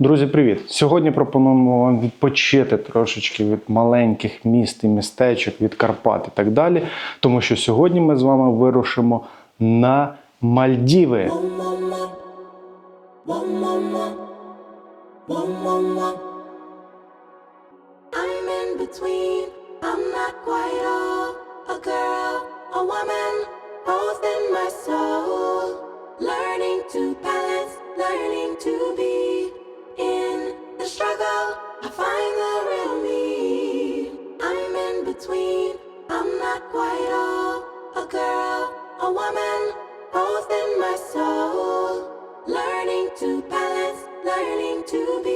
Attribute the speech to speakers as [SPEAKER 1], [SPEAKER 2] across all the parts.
[SPEAKER 1] Друзі, привіт! Сьогодні пропонуємо вам відпочити трошечки від маленьких міст і містечок, від Карпат і так далі. Тому що сьогодні ми з вами вирушимо на Мальдіви.
[SPEAKER 2] Learning to balance, learning to be struggle. I find the real me. I'm in between. I'm not quite all a girl, a woman, both in my soul. Learning to balance, learning to be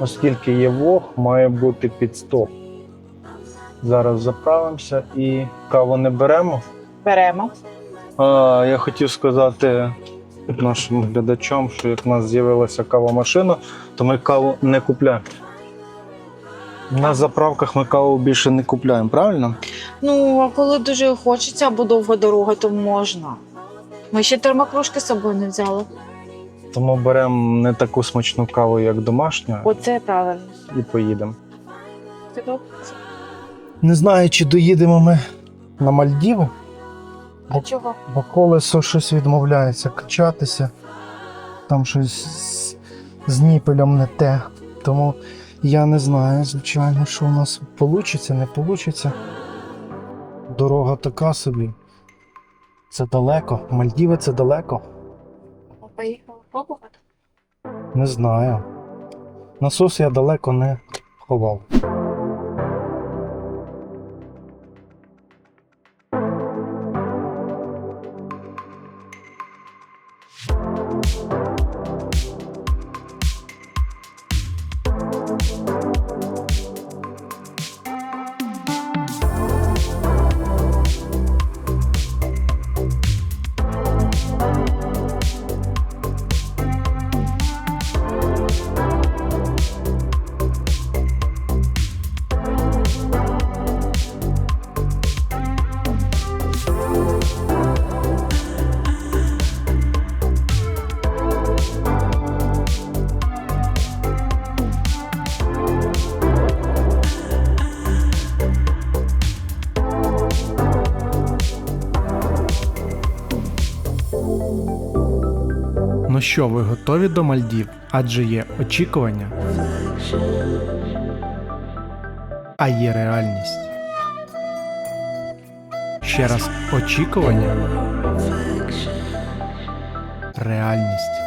[SPEAKER 1] Оскільки є вог, має бути підстоп. Зараз заправимося і каву не беремо.
[SPEAKER 3] Беремо.
[SPEAKER 1] А, я хотів сказати нашим глядачам, що як в нас з'явилася кавомашина, то ми каву не купляємо. На заправках ми каву більше не купляємо, правильно?
[SPEAKER 3] Ну, а коли дуже хочеться або довга дорога, то можна. Ми ще термокружки з собою не взяли.
[SPEAKER 1] Тому беремо не таку смачну каву, як домашня,
[SPEAKER 3] Оце правильно.
[SPEAKER 1] і поїдемо.
[SPEAKER 3] Добре?
[SPEAKER 1] Не знаю, чи доїдемо ми на Мальдіви,
[SPEAKER 3] А чого?
[SPEAKER 1] бо колесо щось відмовляється качатися. Там щось з, з ніпелем не те. Тому я не знаю, звичайно, що у нас вийде, не вийде. Дорога така собі. Це далеко. Мальдіви це далеко.
[SPEAKER 3] Поїхали пробувати.
[SPEAKER 1] Не знаю. Насос я далеко не ховав. Що, ви готові до Мальдів? Адже є очікування. А є реальність. Ще раз очікування. Реальність.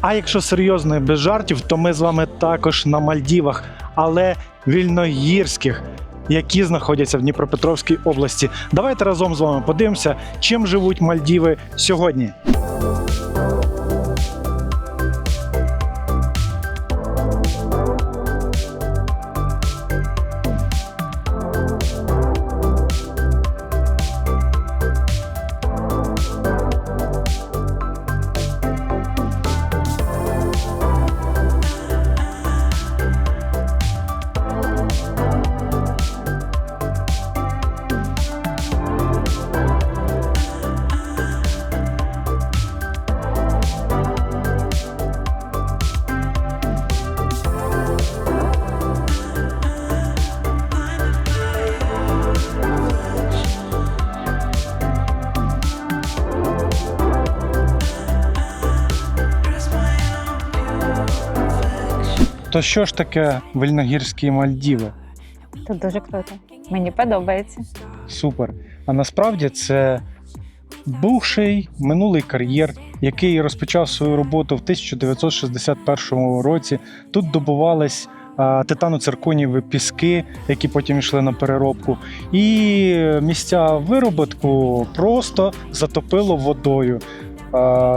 [SPEAKER 1] А якщо серйозно і без жартів, то ми з вами також на Мальдівах, але вільногірських, які знаходяться в Дніпропетровській області. Давайте разом з вами подивимося, чим живуть Мальдіви сьогодні. То що ж таке вільногірські Мальдіви?
[SPEAKER 4] Тут дуже круто. Мені подобається.
[SPEAKER 1] Супер. А насправді це бувший минулий кар'єр, який розпочав свою роботу в 1961 році. Тут добувались титано-цирконієві піски, які потім йшли на переробку. І місця вироботку просто затопило водою,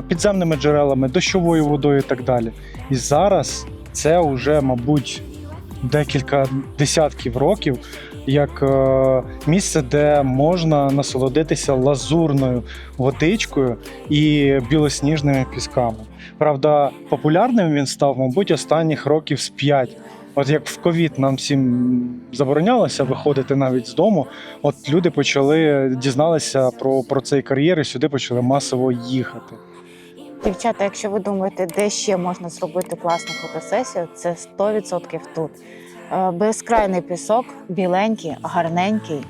[SPEAKER 1] підземними джерелами, дощовою водою і так далі. І зараз це вже, мабуть, декілька десятків років як е, місце, де можна насолодитися лазурною водичкою і білосніжними пісками. Правда, популярним він став, мабуть, останніх років з п'ять. От як в ковід нам всім заборонялося виходити навіть з дому, от люди почали дізналися про, про цей кар'єр і сюди почали масово їхати.
[SPEAKER 2] Дівчата, якщо ви думаєте, де ще можна зробити класну фотосесію, це 100% тут. Е, Безкрайний пісок, біленький, гарненький.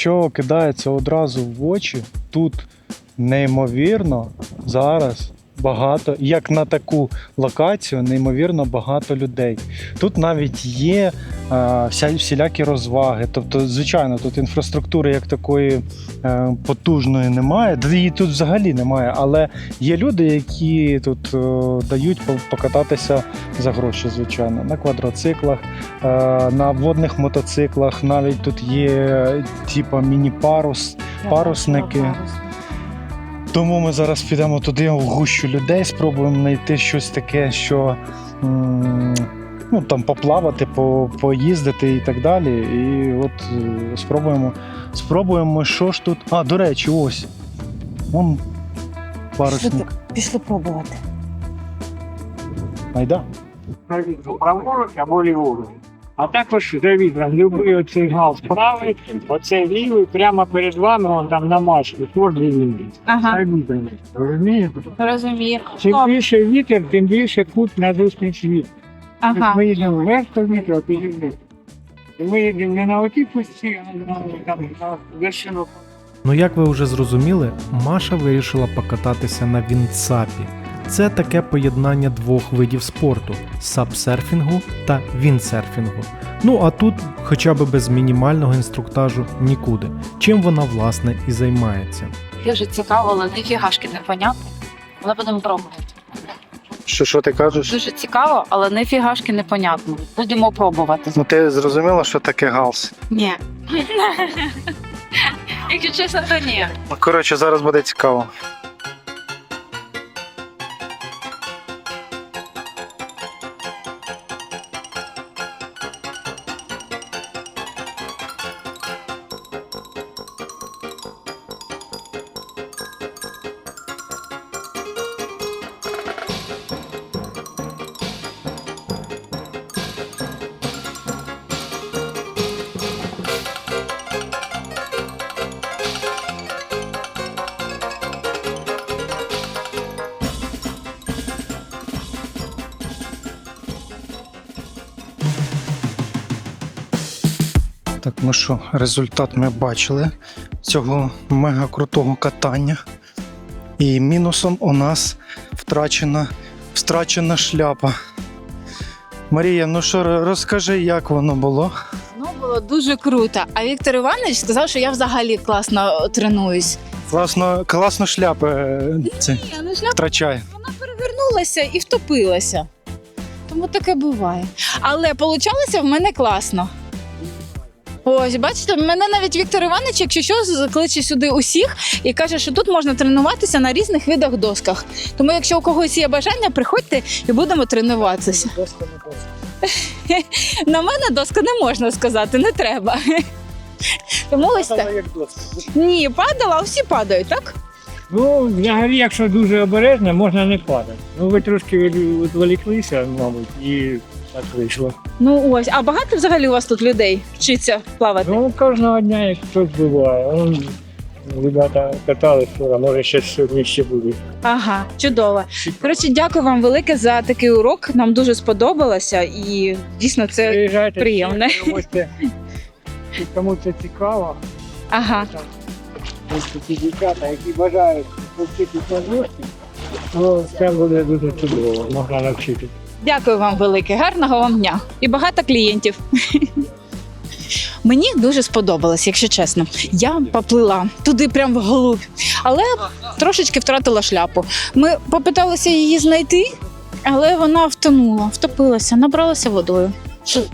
[SPEAKER 1] Що кидається одразу в очі, тут неймовірно зараз багато, як на таку локацію, неймовірно багато людей. Тут навіть є е, всілякі розваги. Тобто, звичайно, тут інфраструктури як такої е, потужної немає, її тут взагалі немає. Але є люди, які тут е, дають по- покататися за гроші, звичайно, на квадроциклах, е, на водних мотоциклах. Навіть тут є типа міні-парус. Парусники. Тому ми зараз підемо туди в гущу людей, спробуємо знайти щось таке, що ну, там поплавати, по, поїздити і так далі. І от е, спробуємо, спробуємо, що ж тут. А, до речі, ось. Вон
[SPEAKER 2] Пішли,
[SPEAKER 1] парусник.
[SPEAKER 2] пішли пробувати.
[SPEAKER 1] Айда.
[SPEAKER 5] праворуч або ліворуч. А також за вітром, любий оцей гал правий, оцей лівий, прямо перед вами, он там на машці, кожен лівий.
[SPEAKER 4] Ага,
[SPEAKER 5] Розумієте?
[SPEAKER 4] розумію.
[SPEAKER 5] Чим більше вітер, тим більше кут на зустріч вітру.
[SPEAKER 4] Ага.
[SPEAKER 5] Ми їдемо вверх по вітру, а потім вниз. І ми їдемо не на оті пусті, а на, там, на вершину
[SPEAKER 6] Ну, як ви вже зрозуміли, Маша вирішила покататися на віндсапі. Це таке поєднання двох видів спорту сапсерфінгу та віндсерфінгу. Ну а тут, хоча б без мінімального інструктажу, нікуди. Чим вона власне і займається.
[SPEAKER 7] Дуже цікаво, але ніфігашки не понятно. Але будемо пробувати.
[SPEAKER 1] Що, що ти кажеш?
[SPEAKER 7] Дуже цікаво, але ніфігашки не понятно. Будемо пробувати.
[SPEAKER 1] Ну ти зрозуміла, що таке галс?
[SPEAKER 7] Ні. Якщо чесно, то ні.
[SPEAKER 1] Ну, Коротше, зараз буде цікаво. Ну що, результат ми бачили цього мега крутого катання. І мінусом у нас втрачена, втрачена шляпа. Марія, ну що, розкажи, як воно було?
[SPEAKER 4] Ну, було дуже круто. А Віктор Іванович сказав, що я взагалі класно тренуюсь.
[SPEAKER 1] Класно, класно шляпи е, це,
[SPEAKER 4] Ні, ну шляпа
[SPEAKER 1] втрачає.
[SPEAKER 4] вона перевернулася і втопилася. Тому таке буває. Але получалося в мене класно. Ось, бачите, мене навіть Віктор Іванович, якщо що, закличе сюди усіх і каже, що тут можна тренуватися на різних видах досках. Тому, якщо у когось є бажання, приходьте і будемо тренуватися. На мене доска не можна сказати, не треба. Тому ось так. Ні, падала, а всі падають, так?
[SPEAKER 5] Ну, взагалі, якщо дуже обережно, можна не падати. Ну, ви трошки відволіклися, мабуть, і так вийшло.
[SPEAKER 4] Ну ось, а багато взагалі у вас тут людей вчиться плавати?
[SPEAKER 5] Ну, кожного дня як щось буває. Он, ребята катали вчора, може ще сьогодні ще буде.
[SPEAKER 4] Ага, чудово. Коротше, дякую вам велике за такий урок. Нам дуже сподобалося і дійсно це.
[SPEAKER 5] Приїжджайте,
[SPEAKER 4] приємно.
[SPEAKER 5] всі. Кому це цікаво,
[SPEAKER 4] Ага.
[SPEAKER 5] там такі дівчата, які бажають на злості, то це буде дуже чудово, можна навчити.
[SPEAKER 4] Дякую вам велике, гарного вам дня і багато клієнтів.
[SPEAKER 3] Мені дуже сподобалось, якщо чесно. Я поплила туди прям вглубь, але трошечки втратила шляпу. Ми попиталися її знайти, але вона втонула, втопилася, набралася водою.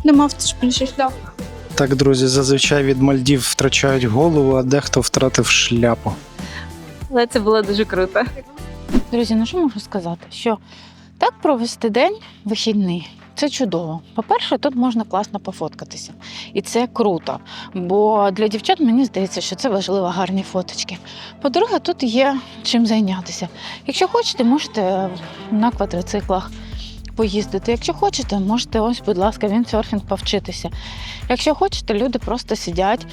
[SPEAKER 3] Нема більше шляпи.
[SPEAKER 1] Так, друзі, зазвичай від Мальдів втрачають голову, а дехто втратив шляпу.
[SPEAKER 8] Але це було дуже круто.
[SPEAKER 4] Друзі, ну що можу сказати? Що так провести день вихідний. Це чудово. По-перше, тут можна класно пофоткатися. І це круто. Бо для дівчат мені здається, що це важливо гарні фоточки. По-друге, тут є чим зайнятися. Якщо хочете, можете на квадроциклах поїздити. Якщо хочете, можете ось, будь ласка, віндсерфінг повчитися. Якщо хочете, люди просто сидять,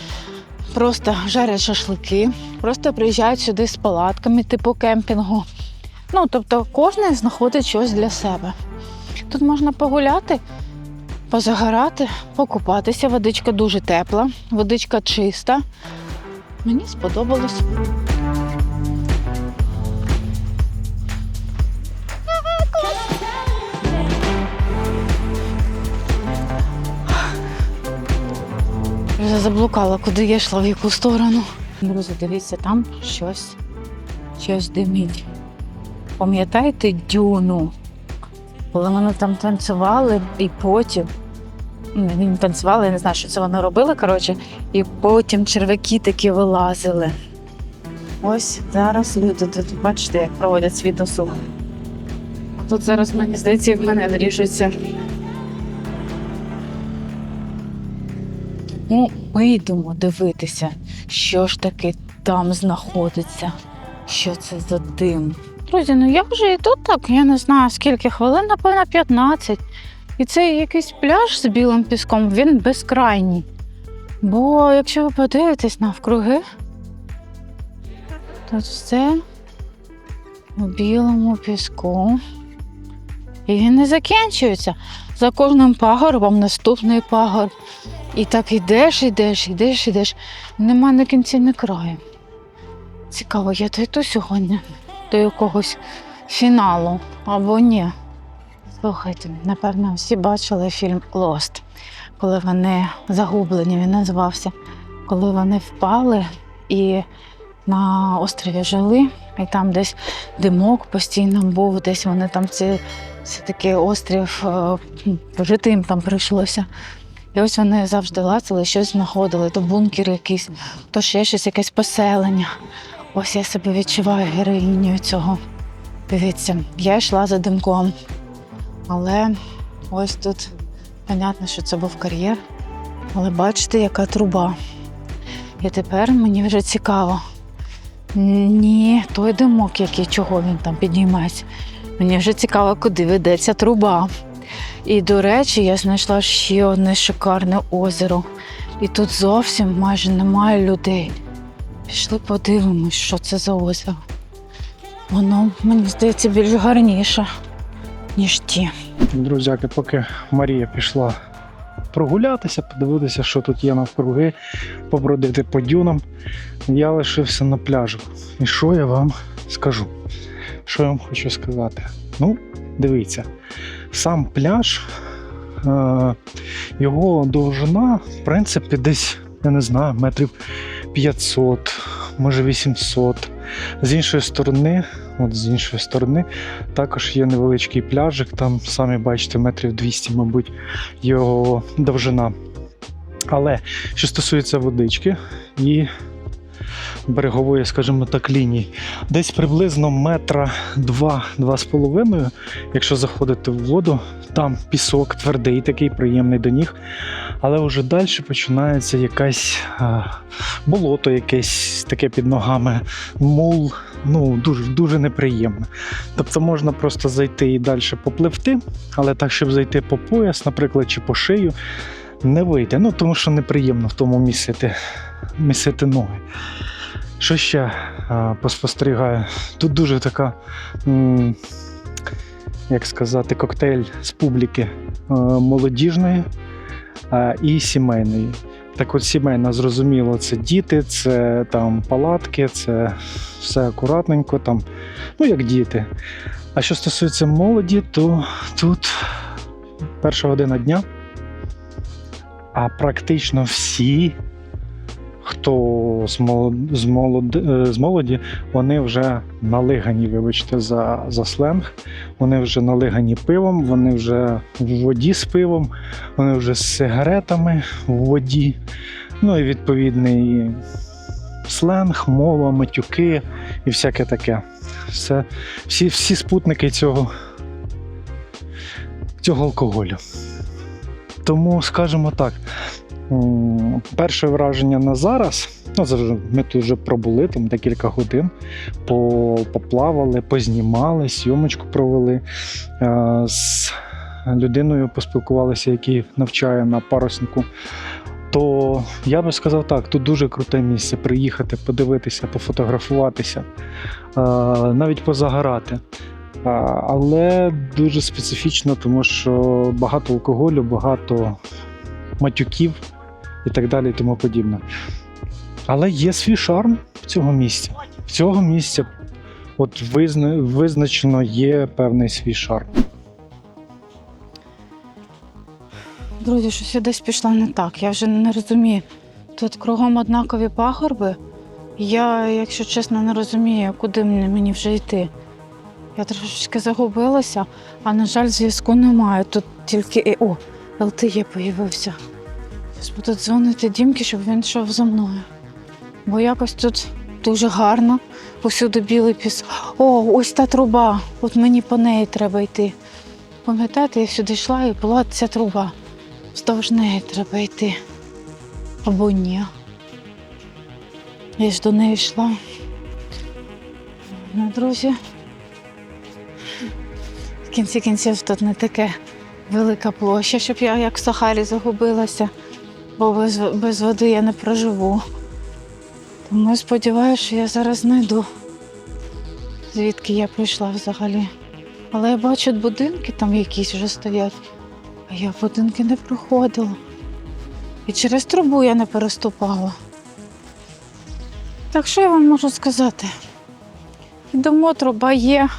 [SPEAKER 4] просто жарять шашлики, просто приїжджають сюди з палатками, типу кемпінгу. Ну, тобто кожен знаходить щось для себе. Тут можна погуляти, позагорати, покупатися. Водичка дуже тепла, водичка чиста. Мені сподобалось. Вже заблукала, куди я йшла, в яку сторону. Друзі, дивіться, там щось, щось димить. Пам'ятаєте дюну? Коли вони там танцювали, і потім. ну, Вони танцювали, я не знаю, що це вони робили, коротше, і потім червяки такі вилазили. Ось зараз люди тут, бачите, як проводять свій досуг. Тут зараз, мені здається, в мене вирішується. Ну, ми йдемо дивитися, що ж таки там знаходиться, що це за дим. Друзі, ну я вже і тут так, я не знаю скільки хвилин, напевно, 15. І цей якийсь пляж з білим піском, він безкрайній. Бо якщо ви подивитесь навкруги, то все у білому піску. І він не закінчується. За кожним пагорбом наступний пагорб. І так йдеш, йдеш, йдеш, йдеш. Нема ні кінця, ні краю. Цікаво, я дойду сьогодні до якогось фіналу або ні. Слухайте, напевно, всі бачили фільм Lost, коли вони загублені, він називався. Коли вони впали і на острові жили, і там десь димок постійно був, десь вони там ці, це такий острів, е, жити їм там прийшлося. І ось вони завжди лацали, щось знаходили, то бункер якийсь, то ще щось, якесь поселення. Ось я себе відчуваю героїнею цього. Дивіться, я йшла за димком, але ось тут, понятно, що це був кар'єр. Але бачите, яка труба. І тепер мені вже цікаво. Ні, той димок, який чого він там піднімається. Мені вже цікаво, куди ведеться труба. І, до речі, я знайшла ще одне шикарне озеро. І тут зовсім майже немає людей. Пішли подивимось, що це за озеро. Воно, мені здається, більш гарніше, ніж ті.
[SPEAKER 1] Друзяки, поки Марія пішла прогулятися, подивитися, що тут є навкруги, побродити по дюнам, я лишився на пляжу. І що я вам скажу? Що я вам хочу сказати? Ну, дивіться, сам пляж, е- його довжина, в принципі, десь, я не знаю, метрів 500, може 800. З іншої сторони, от з іншої сторони, також є невеличкий пляжик, там самі бачите, метрів 200, мабуть, його довжина. Але що стосується водички і берегової, скажімо так, лінії, десь приблизно метра два-два з половиною, якщо заходити в воду, там пісок твердий, такий приємний до ніг. Але вже далі починається якась а, болото, якесь таке під ногами, мул. Ну, дуже, дуже неприємно. Тобто можна просто зайти і далі попливти, але так, щоб зайти по пояс, наприклад, чи по шию, не вийти. Ну, тому що неприємно в тому місити, місити ноги. Що ще а, поспостерігаю? Тут дуже така, м, як сказати, коктейль з публіки молодіжної і сімейної. Так от сімейна, зрозуміло, це діти, це там палатки, це все акуратненько, там, ну як діти. А що стосується молоді, то тут перша година дня. а практично всі, хто з молоді, молоді, з молоді вони вже налигані, вибачте, за, за сленг. Вони вже налигані пивом, вони вже в воді з пивом, вони вже з сигаретами в воді. Ну і відповідний сленг, мова, матюки і всяке таке. Все, всі, всі спутники цього, цього алкоголю. Тому, скажімо так, перше враження на зараз. Ну, ми тут вже пробули там декілька годин, поплавали, познімали, зйомочку провели. Е, З людиною поспілкувалися, який навчає на паруснику. То я би сказав так: тут дуже круте місце приїхати, подивитися, пофотографуватися, е, навіть позагорати. Але дуже специфічно, тому що багато алкоголю, багато матюків і так далі, і тому подібне. Але є свій шарм в цього місця. В цього місця от визна, визначено є певний свій шарм.
[SPEAKER 4] Друзі, щось я десь пішла не так. Я вже не розумію. Тут кругом однакові пагорби. Я, якщо чесно, не розумію, куди мені вже йти. Я трошечки загубилася, а на жаль, зв'язку немає. Тут тільки і- о, ЛТЕ появився. Зараз буду дзвонити Дімки, щоб він йшов за мною. Бо якось тут дуже гарно, усюди білий піс. О, ось та труба. От мені по неї треба йти. Пам'ятаєте, я сюди йшла і була ця труба. Вздовж неї треба йти. Або ні. Я ж до неї йшла. Ну, друзі. В кінці кінців тут не таке велика площа, щоб я як в Сахарі загубилася, бо без, без води я не проживу. Тому я сподіваюся, що я зараз знайду, звідки я прийшла взагалі. Але я бачу, будинки там якісь вже стоять. А я в будинки не проходила. І через трубу я не переступала. Так що я вам можу сказати? Йдемо, труба є.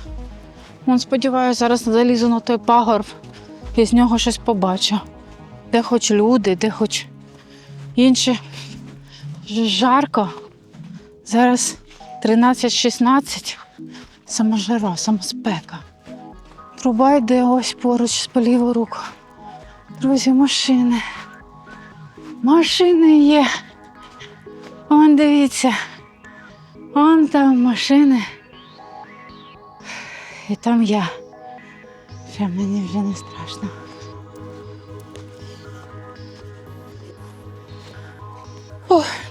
[SPEAKER 4] Вон, сподіваюся, зараз залізу на той пагорб і з нього щось побачу. Де хоч люди, де хоч інші. Вже жарко. Зараз 13-16. Сама жара, сама спека. Труба йде ось поруч по ліву руку. Друзі, машини. Машини є. Вон дивіться. Вон там машини. І там я. Ще мені вже не страшно.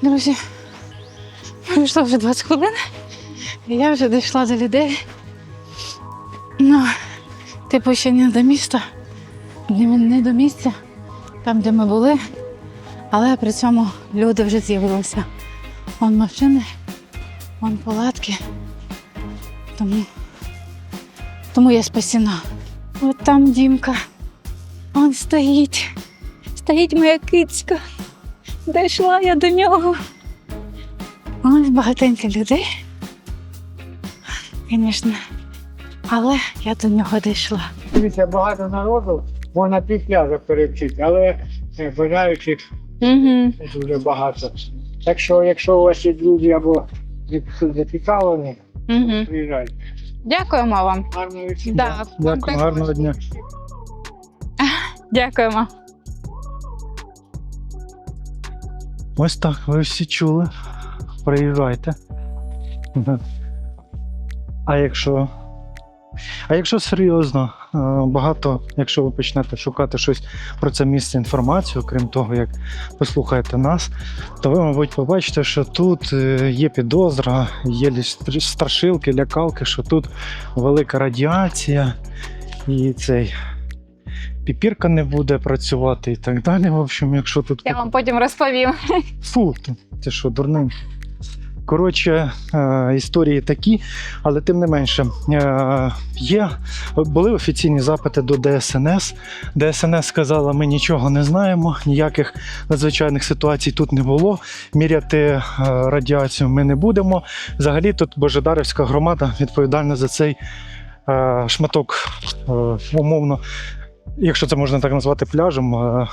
[SPEAKER 4] Друзі. Пройшло вже 20 хвилин. І я вже дійшла до людей. Ну, типу, ще не до міста, не, до місця, там, де ми були. Але при цьому люди вже з'явилися. Вон машини, вон палатки. Тому, тому я спасена. От там Дімка. Он стоїть. Стоїть моя кицька. Дійшла я до нього. Ось багатенько людей. Звісно. Але я до нього дійшла.
[SPEAKER 5] Дивіться, багато народу, можна півпляжа перевчити, але е, бажаючих
[SPEAKER 4] Угу.
[SPEAKER 5] дуже багато. Так що, якщо у вас є друзі або зацікавлені,
[SPEAKER 4] Угу.
[SPEAKER 5] приїжджайте.
[SPEAKER 4] Дякуємо вам.
[SPEAKER 5] Гарного вечора.
[SPEAKER 4] Да,
[SPEAKER 1] Дякую, гарного дня.
[SPEAKER 4] Дякуємо.
[SPEAKER 1] Ось так, ви всі чули. Приїжджайте. А якщо. А якщо серйозно, е, багато, якщо ви почнете шукати щось про це місце інформацію, крім того, як послухаєте нас, то ви, мабуть, побачите, що тут е, є підозра, є страшилки, лякалки, що тут велика радіація і цей піпірка не буде працювати і так далі. В общем, якщо тут
[SPEAKER 4] Я вам потім розповім.
[SPEAKER 1] Фу, ти, що, дурний? Коротше, е, історії такі, але тим не менше, е, є, були офіційні запити до ДСНС. ДСНС сказала, ми нічого не знаємо, ніяких надзвичайних ситуацій тут не було. Міряти е, радіацію ми не будемо. Взагалі тут Божедарівська громада відповідальна за цей шматок, умовно, якщо це можна так назвати пляжем. е,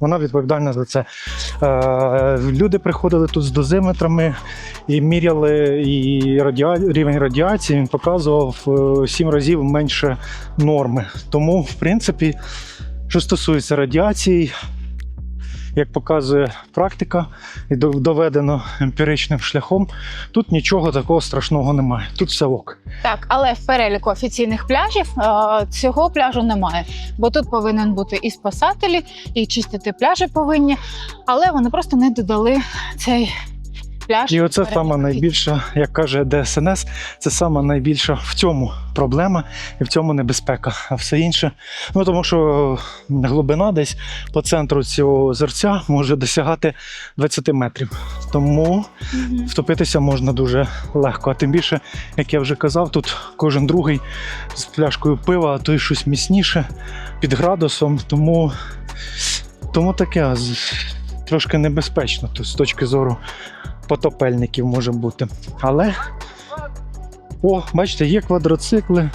[SPEAKER 1] Вона відповідальна за це. Е, люди приходили тут з дозиметрами і міряли і радіа... рівень радіації. Він показував е, сім разів менше норми. Тому, в принципі, що стосується радіації, як показує практика, і доведено емпіричним шляхом, тут нічого такого страшного немає. Тут все ок.
[SPEAKER 9] Так, але в переліку офіційних пляжів е, цього пляжу немає, бо тут повинен бути і спасателі, і чистити пляжі повинні, але вони просто не додали цей пляж.
[SPEAKER 1] І оце саме найбільша, як каже ДСНС, це саме найбільша в цьому проблема і в цьому небезпека. А все інше, ну тому що глибина десь по центру цього озерця може досягати 20 метрів. Тому
[SPEAKER 9] Мгм.
[SPEAKER 1] втопитися можна дуже легко. А тим більше, як я вже казав, тут кожен другий з пляшкою пива, а то й щось міцніше під градусом. Тому, тому таке трошки небезпечно тут, з точки зору потопельників може бути. Але о, бачите, є квадроцикли,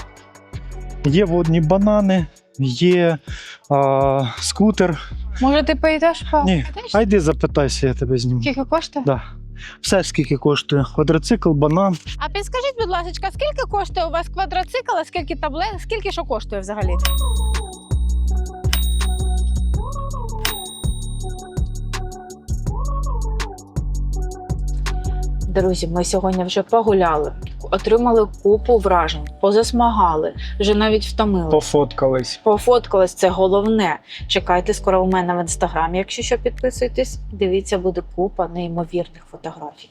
[SPEAKER 1] є водні банани, є а, скутер.
[SPEAKER 9] Може, ти поїдеш по
[SPEAKER 1] Ні,
[SPEAKER 9] Підеш?
[SPEAKER 1] а йди запитайся, я тебе зніму.
[SPEAKER 9] Скільки коштує?
[SPEAKER 1] Да. Все скільки коштує. Квадроцикл, банан.
[SPEAKER 9] А підскажіть, будь ласка, скільки коштує у вас квадроцикл, а скільки таблет, скільки що коштує взагалі?
[SPEAKER 4] Друзі, ми сьогодні вже погуляли, отримали купу вражень, позасмагали, вже навіть втомили.
[SPEAKER 1] Пофоткались.
[SPEAKER 4] Пофоткались, це головне. Чекайте скоро у мене в інстаграмі, якщо що підписуйтесь. Дивіться, буде купа неймовірних фотографій.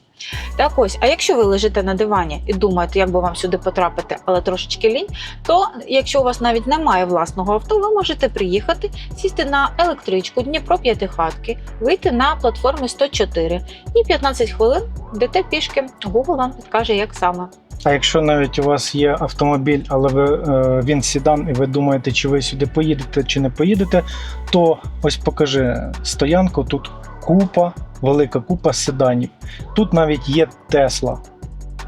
[SPEAKER 4] Так ось, а якщо ви лежите на дивані і думаєте, як би вам сюди потрапити, але трошечки лінь, то якщо у вас навіть немає власного авто, ви можете приїхати, сісти на електричку Дніпро П'ятихатки, вийти на платформі 104 і 15 хвилин йдете пішки. Google вам підкаже, як саме.
[SPEAKER 1] А якщо навіть у вас є автомобіль, але ви, е, він сідан, і ви думаєте, чи ви сюди поїдете, чи не поїдете, то ось покажи стоянку. Тут купа, велика купа седанів. Тут навіть є Тесла,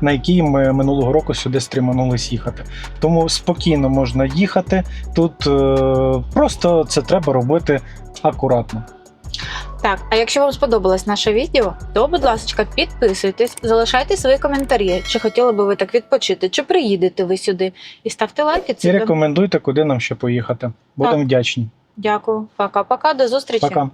[SPEAKER 1] на якій ми минулого року сюди стриманулись їхати. Тому спокійно можна їхати. Тут е, просто це треба робити акуратно.
[SPEAKER 4] Так, а якщо вам сподобалось наше відео, то, будь ласка, підписуйтесь, залишайте свої коментарі, чи хотіли би ви так відпочити, чи приїдете ви сюди, і ставте лайки.
[SPEAKER 1] І рекомендуйте, куди нам ще поїхати. Будемо вдячні.
[SPEAKER 4] Дякую. Пока-пока, до зустрічі.
[SPEAKER 1] Пока.